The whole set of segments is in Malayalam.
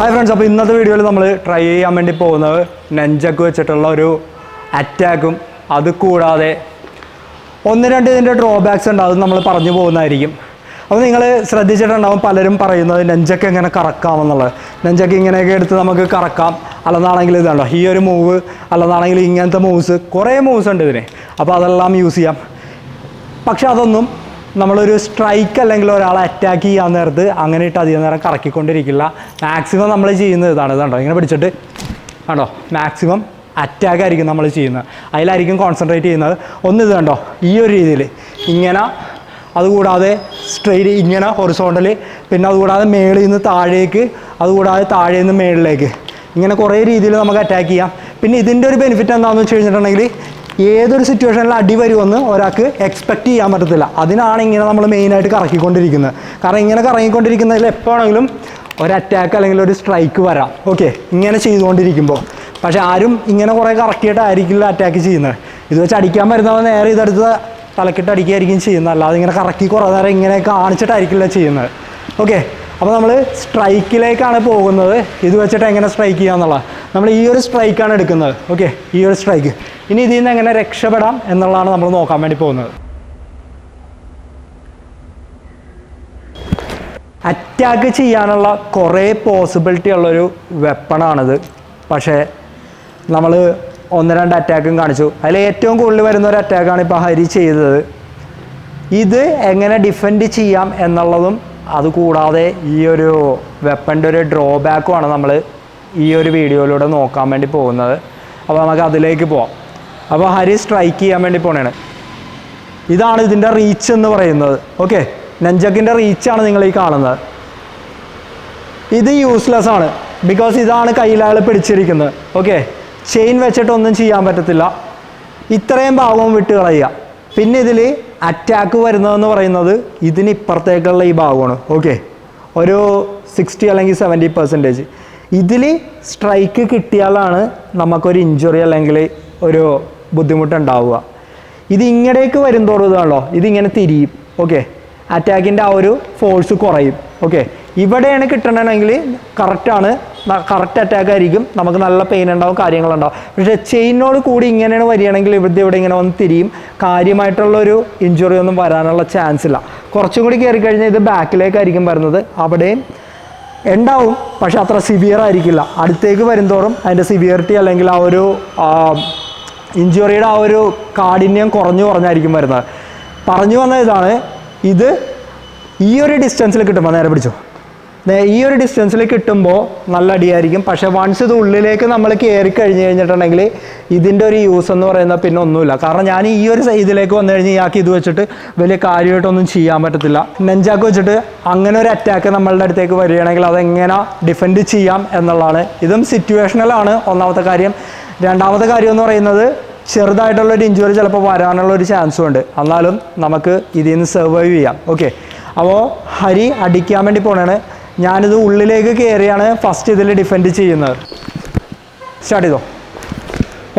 ഹായ് ഫ്രണ്ട്സ് അപ്പോൾ ഇന്നത്തെ വീഡിയോയിൽ നമ്മൾ ട്രൈ ചെയ്യാൻ വേണ്ടി പോകുന്നത് നെഞ്ചക്ക് വെച്ചിട്ടുള്ള ഒരു അറ്റാക്കും അത് കൂടാതെ ഒന്ന് രണ്ട് ഇതിന്റെ ഡ്രോബാക്സ് ഉണ്ട്. അത് നമ്മൾ പറഞ്ഞു പോകുന്നതായിരിക്കും. അപ്പോൾ നിങ്ങൾ ശ്രദ്ധിച്ചിട്ടുണ്ടാവും പലരും പറയുന്നത് നെഞ്ചക്ക് എങ്ങനെ കറക്കാമെന്നുള്ളത് നെഞ്ചക്ക് ഇങ്ങനെയൊക്കെ എടുത്ത് നമുക്ക് കറക്കാം. അല്ലെന്നാണെങ്കിൽ ഇതുണ്ടോ ഈ ഒരു മൂവ് അല്ലെന്നാണെങ്കിൽ ഇങ്ങനത്തെ മൂവ്സ് കുറേ മൂവ്സ് ഉണ്ട് ഇതിന്. അപ്പോൾ അതെല്ലാം യൂസ് ചെയ്യാം. പക്ഷെ അതൊന്നും നമ്മളൊരു സ്ട്രൈക്ക് അല്ലെങ്കിൽ ഒരാളെ അറ്റാക്ക് ചെയ്യാൻ നേരത്ത് അങ്ങനെ ഇട്ട് അധികം നേരം കറക്കിക്കൊണ്ടിരിക്കില്ല. മാക്സിമം നമ്മൾ ചെയ്യുന്നത് ഇതാണ്. ഇതാണ്ടോ? ഇങ്ങനെ പിടിച്ചിട്ട് ആണോ മാക്സിമം അറ്റാക്ക് ആയിരിക്കും നമ്മൾ ചെയ്യുന്നത്. അതിലായിരിക്കും കോൺസെൻട്രേറ്റ് ചെയ്യുന്നത്. ഒന്ന് ഇത് കണ്ടോ? ഈ ഒരു രീതിയിൽ ഇങ്ങനെ അതുകൂടാതെ സ്ട്രെയിറ്റ് ഇങ്ങനെ ഹൊറിസോണ്ടൽ പിന്നെ അതുകൂടാതെ മേളിൽ നിന്ന് താഴേക്ക് അതുകൂടാതെ താഴെ നിന്ന് മേളിലേക്ക്. ഇങ്ങനെ കുറേ രീതിയിൽ നമുക്ക് അറ്റാക്ക് ചെയ്യാം. പിന്നെ ഇതിന്റെ ഒരു ബെനിഫിറ്റ് എന്താണെന്ന് വെച്ച് കഴിഞ്ഞിട്ടുണ്ടെങ്കിൽ ഏതൊരു സിറ്റുവേഷനിലും അടി വരുമെന്ന് ഒരാൾക്ക് എക്സ്പെക്ട് ചെയ്യാൻ പറ്റത്തില്ല. അതിനാണ് ഇങ്ങനെ നമ്മൾ മെയിനായിട്ട് കറക്കിക്കൊണ്ടിരിക്കുന്നത് കാരണം ഇങ്ങനെ കറങ്ങിക്കൊണ്ടിരിക്കുന്നതിൽ എപ്പോഴാണെങ്കിലും ഒരു അറ്റാക്ക് അല്ലെങ്കിൽ ഒരു സ്ട്രൈക്ക് വരാം. ഓക്കെ ഇങ്ങനെ ചെയ്തുകൊണ്ടിരിക്കുമ്പോൾ പക്ഷേ ആരും ഇങ്ങനെ കുറേ കറക്കിയിട്ടായിരിക്കില്ല അറ്റാക്ക് ചെയ്യുന്നത്. ഇത് വെച്ച് അടിക്കാൻ വരുന്നവർ നേരെ ഇതെടുത്ത് തലക്കിട്ട് അടിക്കുകയായിരിക്കും ചെയ്യുന്നത്. അല്ലാതെ ഇങ്ങനെ കറക്കി കുറേ നേരം ഇങ്ങനെ കാണിച്ചിട്ടായിരിക്കില്ല ചെയ്യുന്നത്. ഓക്കെ അപ്പോൾ നമ്മൾ സ്ട്രൈക്കിലേക്കാണ് പോകുന്നത്. ഇത് വെച്ചിട്ട് എങ്ങനെ സ്ട്രൈക്ക് ചെയ്യാന്നുള്ളത് നമ്മൾ ഈ ഒരു സ്ട്രൈക്കാണ് എടുക്കുന്നത്. ഓക്കെ ഈ ഒരു സ്ട്രൈക്ക് ഇനി ഇതിൽ നിന്ന് എങ്ങനെ രക്ഷപ്പെടാം എന്നുള്ളതാണ് നമ്മൾ നോക്കാൻ വേണ്ടി പോകുന്നത്. അറ്റാക്ക് ചെയ്യാനുള്ള കുറേ പോസിബിലിറ്റി ഉള്ളൊരു വെപ്പണാണിത് പക്ഷേ നമ്മൾ ഒന്ന് രണ്ട് അറ്റാക്കും കാണിച്ചു. അതിൽ ഏറ്റവും കൂടുതൽ വരുന്ന ഒരു അറ്റാക്കാണ് ഇപ്പോൾ ഹരി ചെയ്തത്. ഇത് എങ്ങനെ ഡിഫെൻഡ് ചെയ്യാം എന്നുള്ളതും അതുകൂടാതെ ഈ ഒരു വെപ്പന്റെ ഒരു ഡ്രോബാക്കുമാണ് നമ്മൾ ഈ ഒരു വീഡിയോയിലൂടെ നോക്കാൻ വേണ്ടി പോകുന്നത്. അപ്പോൾ നമുക്ക് അതിലേക്ക് പോവാം. അപ്പോൾ ഹരി സ്ട്രൈക്ക് ചെയ്യാൻ വേണ്ടി പോണേണ്. ഇതാണ് ഇതിന്റെ റീച്ച് എന്ന് പറയുന്നത്. ഓക്കെ നെഞ്ചക്കിന്റെ റീച്ചാണ് നിങ്ങൾ ഈ കാണുന്നത്. ഇത് യൂസ്ലെസ് ആണ്. ബിക്കോസ് ഇതാണ് കയ്യിലാൾ പിടിച്ചിരിക്കുന്നത്. ഓക്കെ ചെയിൻ വെച്ചിട്ടൊന്നും ചെയ്യാൻ പറ്റത്തില്ല. ഇത്രയും ഭാഗവും വിട്ട് കളയുക. പിന്നെ ഇതിൽ അറ്റാക്ക് വരുന്നതെന്ന് പറയുന്നത് ഇതിന് ഇപ്പുറത്തേക്കുള്ള ഈ ഭാഗമാണ്. ഓക്കെ ഒരു സിക്സ്റ്റി അല്ലെങ്കിൽ സെവന്റി പെർസെന്റേജ് ഇതിൽ സ്ട്രൈക്ക് കിട്ടിയാലാണ് നമുക്കൊരു ഇഞ്ചുറി അല്ലെങ്കിൽ ഒരു ബുദ്ധിമുട്ടുണ്ടാവുക. ഇത് ഇങ്ങടേക്ക് വരുന്തോറും ഇതാണല്ലോ. ഇതിങ്ങനെ തിരിയും. ഓക്കെ അറ്റാക്കിന്റെ ആ ഒരു ഫോഴ്സ് കുറയും. ഓക്കെ ഇവിടെയാണ് കിട്ടണമെങ്കിൽ കറക്റ്റാണ് കറക്റ്റ് അറ്റാക്ക് ആയിരിക്കും. നമുക്ക് നല്ല പെയിൻ ഉണ്ടാവും കാര്യങ്ങളുണ്ടാവും പക്ഷേ ചെയിനോട് കൂടി ഇങ്ങനെയാണ് വരികയാണെങ്കിൽ ഇവിടുത്തെ ഇവിടെ ഇങ്ങനെ വന്ന് തിരിയും. കാര്യമായിട്ടുള്ളൊരു ഇഞ്ചുറി ഒന്നും വരാനുള്ള ചാൻസ് ഇല്ല. കുറച്ചും കൂടി കയറി കഴിഞ്ഞാൽ ഇത് ബാക്കിലേക്കായിരിക്കും വരുന്നത്. അവിടെയും ഉണ്ടാവും പക്ഷെ അത്ര സിവിയർ ആയിരിക്കില്ല. അടുത്തേക്ക് വരുന്തോറും അതിന്റെ സിവിയറിറ്റി അല്ലെങ്കിൽ ആ ഒരു ഇഞ്ചുറിയുടെ ആ ഒരു കാഠിന്യം കുറഞ്ഞു കുറഞ്ഞായിരിക്കും വരുന്നത്. പറഞ്ഞു വന്ന ഇതാണ് ഇത് ഈ ഒരു ഡിസ്റ്റൻസിൽ കിട്ടുമ്പോൾ നേരെ പിടിച്ചോ. ഈ ഒരു ഡിസ്റ്റൻസിൽ കിട്ടുമ്പോൾ നല്ല അടിയായിരിക്കും. പക്ഷെ വൺസ് ഇത് ഉള്ളിലേക്ക് നമ്മൾ കയറി കഴിഞ്ഞ് കഴിഞ്ഞിട്ടുണ്ടെങ്കിൽ ഇതിന്റെ ഒരു യൂസ് എന്ന് പറയുന്നത് പിന്നെ ഒന്നുമില്ല. കാരണം ഞാൻ ഈ ഒരു ഇതിലേക്ക് വന്നു കഴിഞ്ഞ് ഇയാൾക്ക് ഇത് വെച്ചിട്ട് വലിയ കാര്യമായിട്ടൊന്നും ചെയ്യാൻ പറ്റത്തില്ല. നെഞ്ചാക്ക് വെച്ചിട്ട് അങ്ങനെ ഒരു അറ്റാക്ക് നമ്മളുടെ അടുത്തേക്ക് വരികയാണെങ്കിൽ അതെങ്ങനെ ഡിഫെൻഡ് ചെയ്യാം എന്നുള്ളതാണ്. ഇതും സിറ്റുവേഷണലാണ് ഒന്നാമത്തെ കാര്യം. രണ്ടാമത്തെ കാര്യം എന്ന് പറയുന്നത് ചെറുതായിട്ടുള്ള ഒരു ഇഞ്ചുറി ചിലപ്പോൾ വരാനുള്ള ഒരു ചാൻസും ഉണ്ട്. എന്നാലും നമുക്ക് ഇതിൽ നിന്ന് സർവൈവ് ചെയ്യാം. ഓക്കെ അപ്പോൾ ഹരി അടിക്കാൻ വേണ്ടി പോണാണ്. ഞാനിത് ഉള്ളിലേക്ക് കയറിയാണ് ഫസ്റ്റ് ഇതിൽ ഡിഫെൻഡ് ചെയ്യുന്നത്. സ്റ്റാർട്ട് ചെയ്തോ?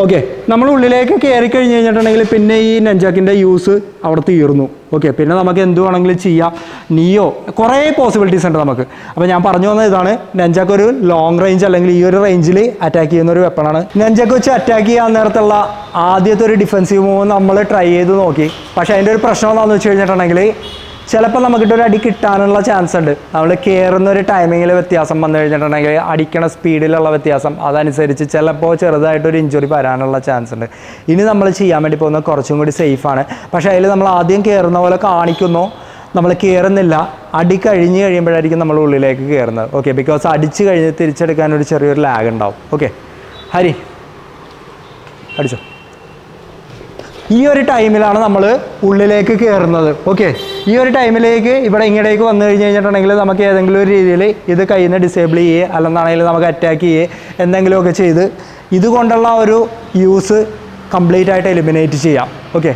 ഓക്കെ നമ്മൾ ഉള്ളിലേക്ക് കയറി കഴിഞ്ഞ് കഴിഞ്ഞിട്ടുണ്ടെങ്കിൽ പിന്നെ ഈ നെഞ്ചാക്കിന്റെ യൂസ് അവിടെ തീർന്നു. ഓക്കെ പിന്നെ നമുക്ക് എന്ത് വേണമെങ്കിലും ചെയ്യാം. നീയോ? കുറേ പോസിബിലിറ്റീസ് ഉണ്ട് നമുക്ക്. അപ്പോൾ ഞാൻ പറഞ്ഞു വന്ന ഇതാണ്. നെഞ്ചാക്ക് ഒരു ലോങ് റേഞ്ച് അല്ലെങ്കിൽ ഈ ഒരു റേഞ്ചിൽ അറ്റാക്ക് ചെയ്യുന്ന ഒരു വെപ്പണാണ് നെഞ്ചാക്ക് വെച്ച് അറ്റാക്ക് ചെയ്യാൻ നേരത്തുള്ള ആദ്യത്തെ ഒരു ഡിഫെൻസീവ് മൂവ് നമ്മൾ ട്രൈ ചെയ്ത് നോക്കി. പക്ഷേ അതിന്റെ ഒരു പ്രശ്നം എന്താണെന്ന് വെച്ച് കഴിഞ്ഞിട്ടുണ്ടെങ്കിൽ ചിലപ്പോൾ നമുക്കിട്ട് ഒരു അടി കിട്ടാനുള്ള ചാൻസ് ഉണ്ട്. നമ്മൾ കയറുന്ന ഒരു ടൈമിങ്ങിൽ വ്യത്യാസം വന്നു കഴിഞ്ഞിട്ടുണ്ടെങ്കിൽ അടിക്കണ സ്പീഡിലുള്ള വ്യത്യാസം അതനുസരിച്ച് ചിലപ്പോൾ ചെറുതായിട്ടൊരു ഇഞ്ചുറി വരാനുള്ള ചാൻസ് ഉണ്ട്. ഇനി നമ്മൾ ചെയ്യാൻ വേണ്ടി പോകുന്നത് കുറച്ചും കൂടി സേഫാണ് പക്ഷേ അതിൽ നമ്മൾ ആദ്യം കയറുന്ന പോലെ കാണിക്കുന്നു. നമ്മൾ കയറുന്നില്ല അടി കഴിഞ്ഞ് കഴിയുമ്പോഴായിരിക്കും നമ്മൾ ഉള്ളിലേക്ക് കയറുന്നത് ഓക്കെ ബിക്കോസ് അടിച്ച് കഴിഞ്ഞ് തിരിച്ചെടുക്കാൻ ഒരു ചെറിയൊരു ലാഗ് ഉണ്ടാവും. ഓക്കെ ഹരി അടിച്ചോ ഈ ഒരു ടൈമിലാണ് നമ്മൾ ഉള്ളിലേക്ക് കയറുന്നത് ഓക്കെ ഈ ഒരു ടൈമിലേക്ക് ഇവിടെ ഇങ്ങോട്ടേക്ക് വന്നു കഴിഞ്ഞ് കഴിഞ്ഞിട്ടുണ്ടെങ്കിൽ നമുക്ക് ഏതെങ്കിലും ഒരു രീതിയിൽ ഇത് കയ്യിൽ നിന്ന് ഡിസേബിൾ ചെയ്യുക അല്ലെന്നാണെങ്കിൽ നമുക്ക് അറ്റാക്ക് ചെയ്യുക എന്തെങ്കിലുമൊക്കെ ചെയ്ത് ഇതുകൊണ്ടുള്ള ഒരു യൂസ് കംപ്ലീറ്റ് ആയിട്ട് എലിമിനേറ്റ് ചെയ്യാം. ഓക്കെ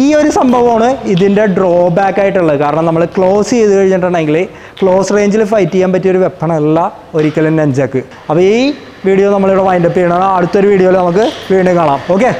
ഈ ഒരു സംഭവമാണ് ഇതിന്റെ ഡ്രോബാക്ക് ആയിട്ടുള്ളത്. കാരണം നമ്മൾ ക്ലോസ് ചെയ്ത് കഴിഞ്ഞിട്ടുണ്ടെങ്കിൽ ക്ലോസ് റേഞ്ചിൽ ഫൈറ്റ് ചെയ്യാൻ പറ്റിയ ഒരു വെപ്പണല്ല ഒരിക്കലും നെഞ്ചാക്ക്. അപ്പോൾ ഈ വീഡിയോ നമ്മളിവിടെ വൈൻഡപ്പ് ചെയ്യണം അടുത്തൊരു വീഡിയോയിൽ നമുക്ക് വീണ്ടും കാണാം. ഓക്കെ